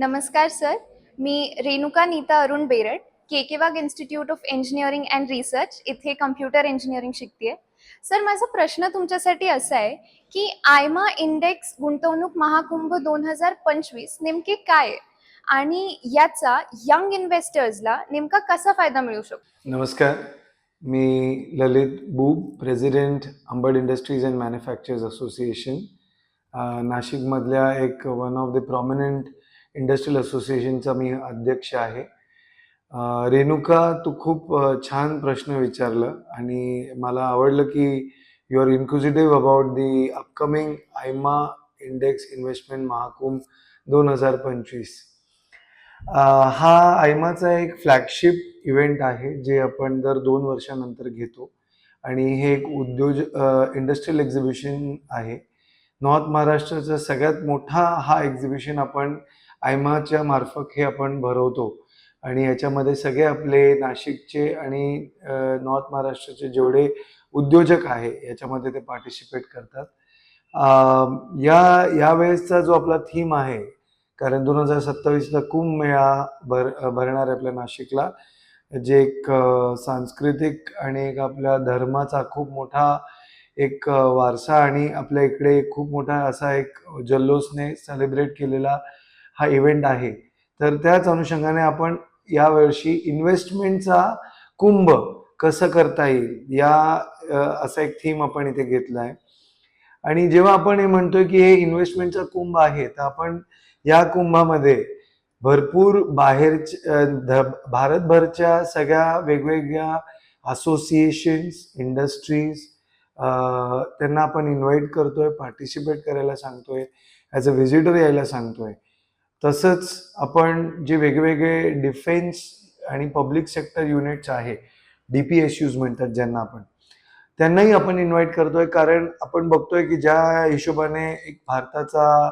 नमस्कार sir. Me Renuka Neeta Arun Berad Wagh institute of engineering and research इथे computer engineering शिकते sir माझा प्रश्न तुमच्यासाठी असा आहे की आयमा इंडेक्स गुंतवणूक महाकुंभ दोन हजार पंचवीस नेमके काय आहे? आणि याचा यंग इन्व्हेस्टर्सला नेमका कसा फायदा मिळू शकतो? नमस्कार. मी Lalit Boob president Ambad industries and manufactures association नाशिकमधल्या एक one of the prominent industrial असोसिएशनचा मी अध्यक्ष आहे. रेणुका तू खूप छान प्रश्न विचारलं आणि मला आवडलं की you are inquisitive about the upcoming AIMA index investment Mahakumbh दोन हजार पंचवीस. हा आयमाचा एक फ्लॅगशिप इव्हेंट आहे जे आपण दर दोन वर्षानंतर घेतो आणि हे एक उद्योज इंडस्ट्रियल एक्झिबिशन आहे. नॉर्थ महाराष्ट्राचा सगळ्यात मोठा हा एक्झिबिशन आपण आयमाच्या मार्फत हे आपण भरवतो. आणि याच्यामध्ये सगळे आपले नाशिकचे आणि नॉर्थ महाराष्ट्राचे जेवढे उद्योजक आहे याच्यामध्ये ते पार्टिसिपेट करतात. या यावेळेसचा जो आपला थीम आहे कारण दोन हजार सत्तावीसला कुंभमेळा भर भरणार आहे आपल्या नाशिकला जे एक सांस्कृतिक आणि एक आपल्या धर्माचा खूप मोठा एक वारसा आणि आपल्या इकडे खूप मोठा असा एक जल्लोषने सेलिब्रेट केलेला हा इव्हेंट आहे. तर त्याच अनुषंगाने आपण यावर्षी इन्व्हेस्टमेंटचा कुंभ कसं करता येईल या असा एक थीम आपण इथे घेतला आहे. आणि जेव्हा आपण हे म्हणतोय की हे इन्व्हेस्टमेंटचा कुंभ आहे तर आपण या कुंभामध्ये भरपूर बाहेरच्या भारतभरच्या सगळ्या वेगवेगळ्या असोसिएशन्स इंडस्ट्रीज त्यांना आपण इन्व्हाइट करतोय पार्टिसिपेट करायला सांगतोय ॲज अ व्हिजिटर यायला सांगतोय. तसंच आपण जे वेगवेगळे डिफेन्स आणि पब्लिक सेक्टर युनिट्स आहे डी पी एस यूज म्हणतात ज्यांना आपण त्यांनाही आपण इन्व्हाइट करतोय. कारण आपण बघतोय की ज्या हिशोबाने एक भारताचा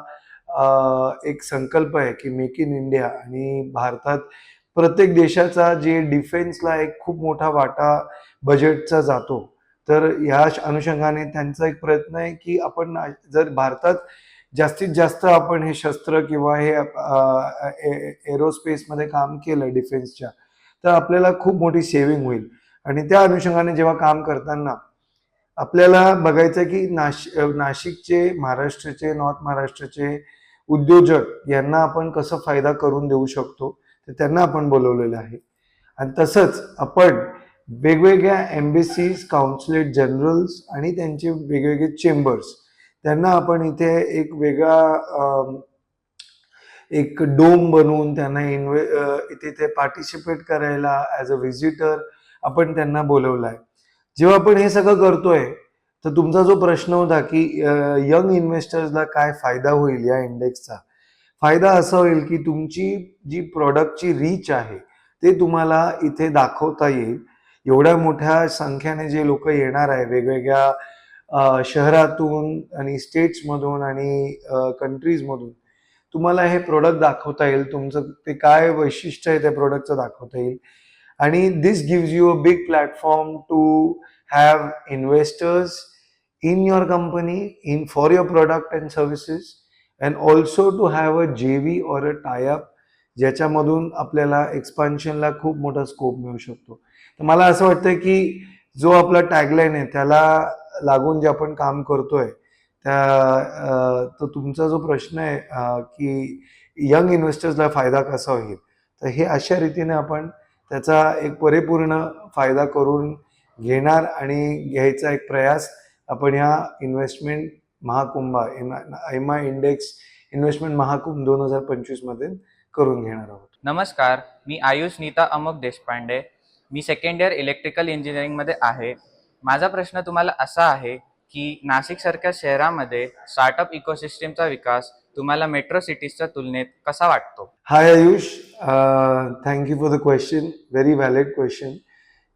एक संकल्प आहे की मेक इन इंडिया आणि भारतात प्रत्येक देशाचा जे डिफेन्सला एक खूप मोठा वाटा बजेटचा जातो. तर ह्या अनुषंगाने त्यांचा एक प्रयत्न आहे की आपण जर भारतात जास्तीत जास्त आपण हे शस्त्र किंवा हे एरोस्पेसमध्ये काम केलं डिफेन्सच्या तर आपल्याला खूप मोठी सेव्हिंग होईल. आणि त्या अनुषंगाने जेव्हा काम करताना आपल्याला बघायचं आहे की नाश नाशिकचे महाराष्ट्राचे नॉर्थ महाराष्ट्राचे उद्योजक यांना आपण कसं फायदा करून देऊ शकतो तर त्यांना आपण बोलवलेलं आहे. आणि तसंच आपण वेगवेगळ्या एम्बेसीज काउन्सिलेट जनरल्स आणि त्यांचे वेगवेगळे चेंबर्स त्यांना आपण इथे एक वेगळा एक डोम बनवून त्यांना इन्व्हे इथे ते पार्टिसिपेट करायला ॲज अ व्हिजिटर आपण त्यांना बोलवलं आहे जेव्हा आपण हे सगळं करतोय तर तुमचा जो प्रश्न होता की यंग इन्व्हेस्टर्सला काय फायदा होईल या इंडेक्सचा फायदा असा होईल की तुमची जी प्रॉडक्टची रीच आहे ते तुम्हाला इथे दाखवता येईल. एवढ्या मोठ्या संख्येने जे लोक येणार आहे वेगवेगळ्या शहरातून आणि स्टेट्समधून आणि कंट्रीजमधून तुम्हाला हे प्रोडक्ट दाखवता येईल. तुमचं ते काय वैशिष्ट्य आहे त्या प्रोडक्टचं दाखवता येईल. आणि this gives you a big platform to have investors in your company in for your product and services and also to have a J V or a tieup ज्याच्यामधून आपल्याला एक्सपान्शनला खूप मोठा स्कोप मिळू शकतो. तर मला असं वाटतं की जो आपला टॅगलाईन आहे त्याला लागून जे आपण काम करतोय त्या तर तुमचा जो प्रश्न आहे की यंग इन्व्हेस्टर्सला फायदा कसा होईल? तर हे अशा रीतीने आपण त्याचा एक परिपूर्ण फायदा करून घेणार आणि घ्यायचा एक प्रयास आपण ह्या इन्व्हेस्टमेंट महाकुंभा एमा इंडेक्स इन्व्हेस्टमेंट महाकुंभ दोन हजार पंचवीसमध्ये करून घेणार आहोत. नमस्कार मी आयुष नीता अमोक देशपांडे. मी सेकंड इयर इलेक्ट्रिकल इंजिनिअरिंगमध्ये आहे. माझा प्रश्न तुम्हाला असा आहे की नाशिकसारख्या शहरामध्ये स्टार्टअप इकोसिस्टीमचा विकास तुम्हाला मेट्रो सिटीजच्या तुलनेत कसा वाटतो? Hi Ayush thank you for the question very valid question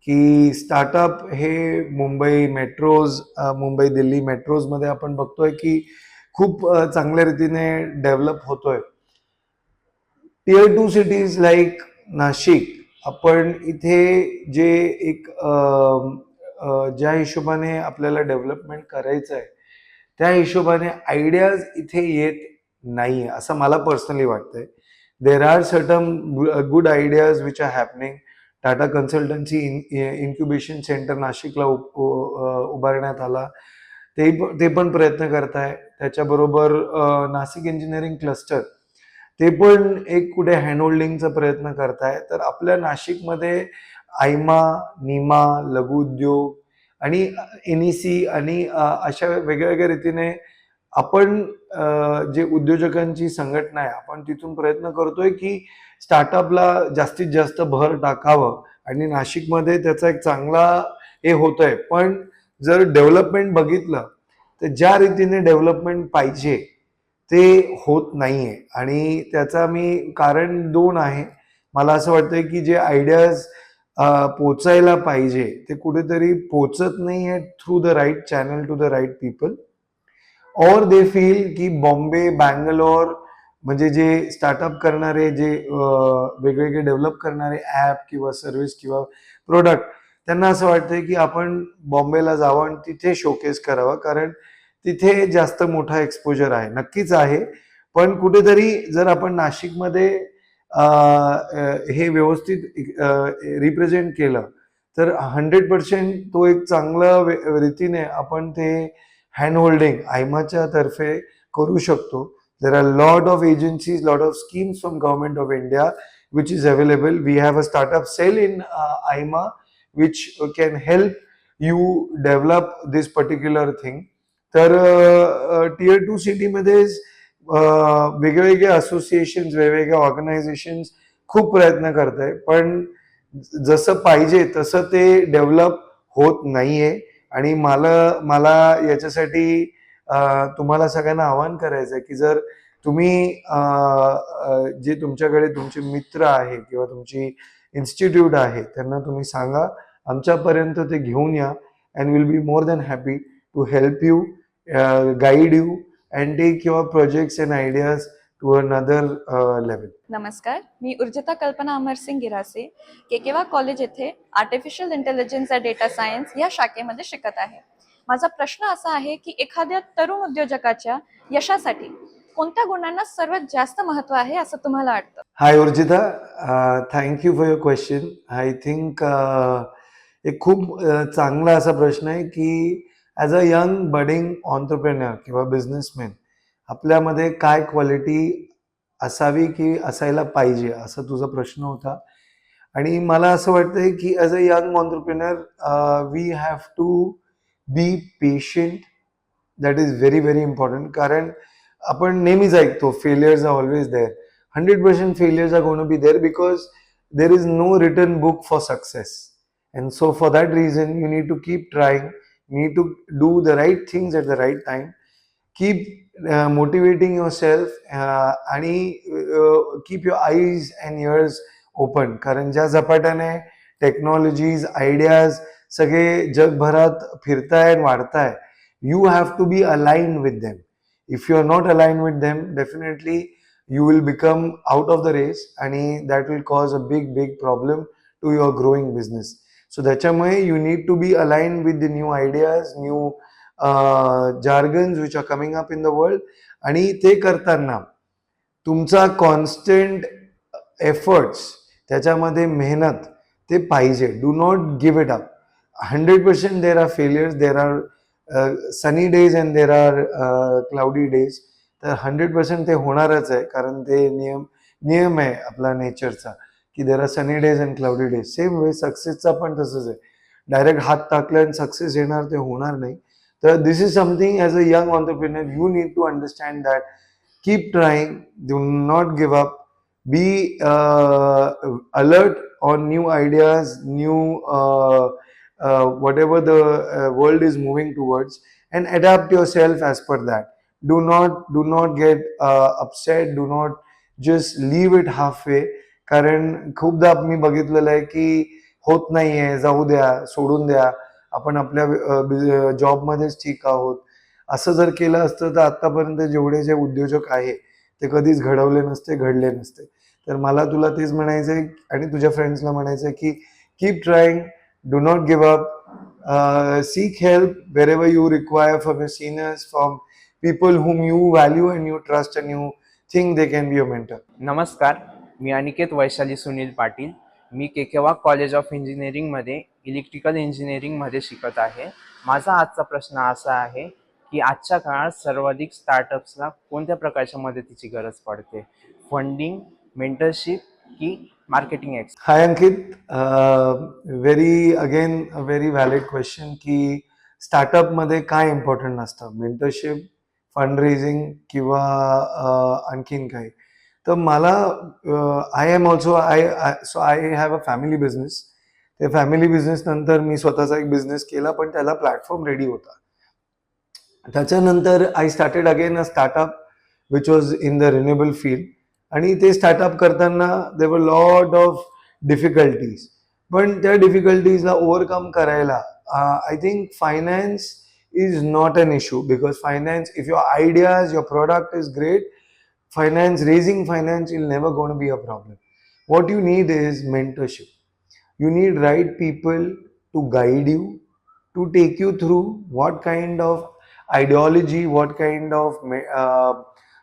की स्टार्टअप हे मुंबई मेट्रोज uh, मुंबई दिल्ली मेट्रोजमध्ये आपण बघतोय की खूप uh, चांगल्या रीतीने डेव्हलप होतोय. Tier two cities like Nashik आपण इथे जे एक um, ज्या हिशोबाने आपल्याला डेव्हलपमेंट करायचं आहे त्या हिशोबाने आयडियाज इथे येत नाही असं मला पर्सनली वाटतंय. There are certain good ideas which are happening Tata consultancy in incubation centre नाशिकला उप- उ- उभारण्यात आला. ते ते पण प्रयत्न करत आहे त्याच्याबरोबर नाशिक इंजिनिअरिंग क्लस्टर ते पण एक कुठे हँडहोल्डिंगचा प्रयत्न करत आहे तर आपल्या नाशिकमध्ये आयमा निमा लघुउद्योग आणि एन ई सी आणि अशा वेगळ्या रीतीने आपण जे उद्योजकांची संघटना आहे आपण तिथून प्रयत्न करतोय की स्टार्टअपला जास्तीत जास्त भर टाकावं आणि नाशिकमध्ये त्याचा एक चांगला हे होत आहे पण जर डेव्हलपमेंट बघितलं तर ज्या रीतीने डेव्हलपमेंट पाहिजे ते होत नाही आहे आणि त्याचा मी कारण दोन आहे. मला असं वाटतं की जे आयडियाज पोचायला पाहिजे. ते कुठेतरी पोचत नाही आहे through the right channel to the right people और दे फील की बॉम्बे बँगलोर म्हणजे जे स्टार्टअप करणारे जे वेगवेगळे डेव्हलप करणारे ॲप किंवा सर्व्हिस किंवा प्रोडक्ट त्यांना असं वाटतंय की आपण बॉम्बेला जावं आणि तिथे शोकेस करावं. कारण तिथे जास्त मोठा एक्सपोजर आहे. नक्कीच आहे. पण कुठेतरी जर आपण नाशिकमध्ये हे व्यवस्थित रिप्रेझेंट केलं. तर हंड्रेड पर्सेंट तो एक चांगला रीतीने आपण ते हँड होल्डिंग आयमाच्या तर्फे करू शकतो. There are lot of agencies lot of schemes from government of India which is available we have a startup cell in AIMA which can help you develop this particular thing तर tier two सिटीमध्ये वेगवेगळे association वेगवेगळ्या organisation खूप प्रयत्न करत आहे पण जसं पाहिजे तसं ते डेव्हलप होत नाहीये. आणि मला मला याच्यासाठी तुम्हाला सगळ्यांना आवाहन करायचं आहे की जर तुम्ही जे तुमच्याकडे तुमचे मित्र आहे किंवा तुमची इन्स्टिट्यूट आहे त्यांना तुम्ही सांगा. आमच्यापर्यंत ते घेऊन या. And will be more than happy to help you guide you and take your projects and ideas to another level नमस्कार मी उर्जिता कल्पना अमरसिंग गिरासे केकेवा कॉलेज येथे artificial intelligence and data science या शाखेमध्ये शिकत आहे. माझा प्रश्न असा आहे की एखाद्या तरुण उद्योजकाच्या यशासाठी कोणत्या गुणांना सर्वात जास्त महत्त्व आहे असं तुम्हाला वाटतं? Hi Urjita thank you for your question I think एक खूप अ, चांगला असा प्रश्न आहे की as a young budding entrepreneur किंवा बिझनेसमॅन आपल्यामध्ये काय क्वालिटी असावी की असायला पाहिजे असा तुझा प्रश्न होता. आणि मला असं वाटतंय की as a young entrepreneur we have to be patient that is very very important कारण आपण नेहमीच ऐकतो failures are always there hundred percent failures are gone be there because there is no return book for success and so for that reason you need to keep trying need to do the right things at the right time. Keep uh, motivating yourself uh, आणि uh, keep your eyes and ears open. कारण ज्या झपाट्याने technologies ideas सगळे जगभरात फिरताय आणि वाढताय you have to be align with them if you are not align with them definitely you will become out of the race आणि that will cause a big big problem to your growing business so त्याच्यामुळे you need to be align with the new ideas new jargons which are coming up in the world आणि ते करताना तुमचा constant efforts त्याच्यामध्ये मेहनत ते पाहिजे. Do not give it up hundred percent there are failures there are sunny days and there are cloudy days तर hundred percent ते होणारच आहे कारण ते नियम नियम आहे आपला नेचरचा की there are sunny days and cloudy days same way सक्सेसचा पण तसंच आहे डायरेक्ट हात टाकले आणि सक्सेस येणार ते होणार नाही तर this is something as a young entrepreneur you need to understand that keep trying do not give up be uh, alert on new ideas, new uh, uh, whatever the uh, world is moving towards, and adapt yourself as per that. Do not do not get uh, upset. Do not just leave it halfway. कारण खूपदा मी बघितलेलं आहे की होत नाहीये जाऊ द्या सोडून द्या. आपण आपल्या जॉबमध्येच ठीक आहोत. असं जर केलं असतं तर आतापर्यंत जेवढे जे उद्योजक आहे ते कधीच घडवले नसते घडले नसते. तर मला तुला तेच म्हणायचं आहे आणि तुझ्या फ्रेंड्सला म्हणायचं आहे की keep trying do not give up seek help wherever you require from your seniors from people whom you value and you trust and you think they can be your mentor नमस्कार. मी अनिकेत वैशाली सुनील पाटील. मी केकेवा कॉलेज ऑफ इंजिनिअरिंगमध्ये electrical इंजिनिअरिंगमध्ये शिकत आहे. माझा आजचा प्रश्न असा आहे की आजच्या काळात सर्वाधिक स्टार्टअप्सला कोणत्या प्रकारच्या मदतीची गरज पडते? फंडिंग मेंटरशिप की marketing x? Hi Ankit. Very again a very valid question की स्टार्टअपमध्ये काय इम्पॉर्टंट नसतं? मेंटरशिप फंड रेझिंग किंवा आणखीन काही? तर मला I am also I so I have a family business ते फॅमिली बिझनेस नंतर मी स्वतःचा एक बिझनेस केला पण त्याला प्लॅटफॉर्म रेडी होता. त्याच्यानंतर I started again a startup which was in the renewable field आणि ते स्टार्टअप करताना देवर लॉट ऑफ डिफिकल्टीज पण त्या डिफिकल्टीजला ओव्हरकम करायला I think finance is not an issue because finance if your ideas your product is great finance raising finance will never going to be a problem what you need is mentorship you need right people to guide you to take you through what kind of ideology what kind of uh,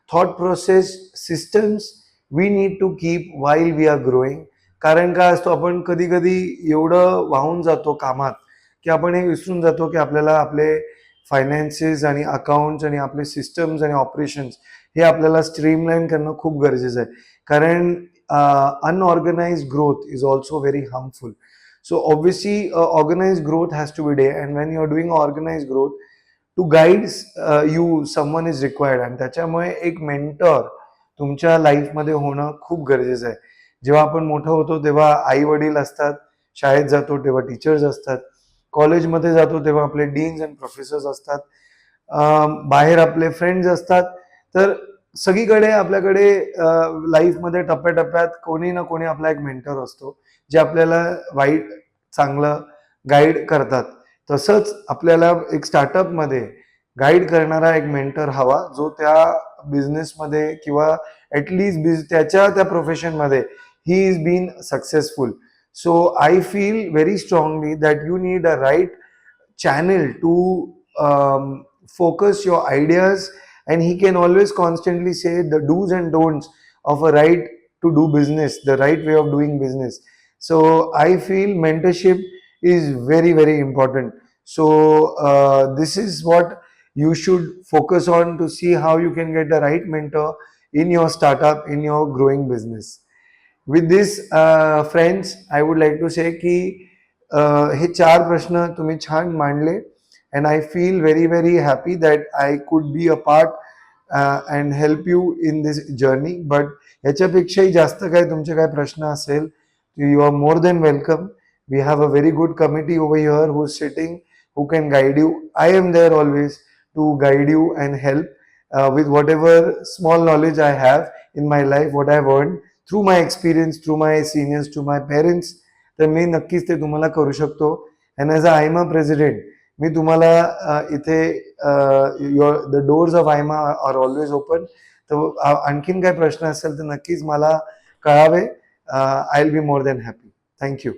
thought process systems we need to keep while we are growing कारण काय असतो आपण कधी कधी एवढं वाहून जातो कामात की आपण हे विसरून जातो की आपल्याला आपले फायनान्सेस आणि अकाउंट्स आणि आपले सिस्टम्स आणि ऑपरेशन्स हे आपल्याला स्ट्रीमलाईन करणं खूप गरजेचं आहे. कारण unorganize growth is also very harmful so obviously organize growth has to be day and when you are doing organize growth to guide you someone is required आणि त्याच्यामुळे एक मेंटर तुमच्या लाईफमध्ये होणं खूप गरजेचं आहे. जेव्हा आपण मोठं होतो तेव्हा आई वडील असतात शाळेत जातो तेव्हा टीचर्स असतात कॉलेजमध्ये जातो तेव्हा आपले डीन्स अँड प्रोफेसर्स असतात बाहेर आपले फ्रेंड्स असतात तर सगळीकडे आपल्याकडे लाईफमध्ये टप्प्याटप्प्यात कोणी ना कोणी आपला एक मेंटर असतो जे आपल्याला वाईट चांगलं गाईड करतात. तसंच आपल्याला एक स्टार्टअपमध्ये गाईड करणारा एक मेंटर हवा जो त्या बिझनेसमध्ये किंवा ॲटलीस्ट बिझ त्याच्या त्या प्रोफेशनमध्ये he is been successful so I feel very strongly that you need a right channel to focus your ideas and he can always constantly say the do's and don'ts of a right to do business the right way of doing business so i feel mentorship is very very important so uh, this is what you should focus on to see how you can get the right mentor in your startup in your growing business with this uh, friends i would like to say ki अ, हे चार प्रश्न तुम्ही छान मांडले and I feel very very happy that I could be a part and help you in this journey but याच्यापेक्षाही जास्त काय तुमचे काय प्रश्न असेल you are more than welcome we have a very good committee over here who sitting who can guide you I am there always to guide you and help with whatever small knowledge I have in my life, what I've earned through my experience, through my seniors, to my parents, तर मी नक्कीच ते तुम्हाला करू शकतो and as a AIMA president मी तुम्हाला इथे your the doors of AIMA are always open तर आणखीन काय प्रश्न असेल तर नक्कीच मला कळावे. I will be more than happy thank you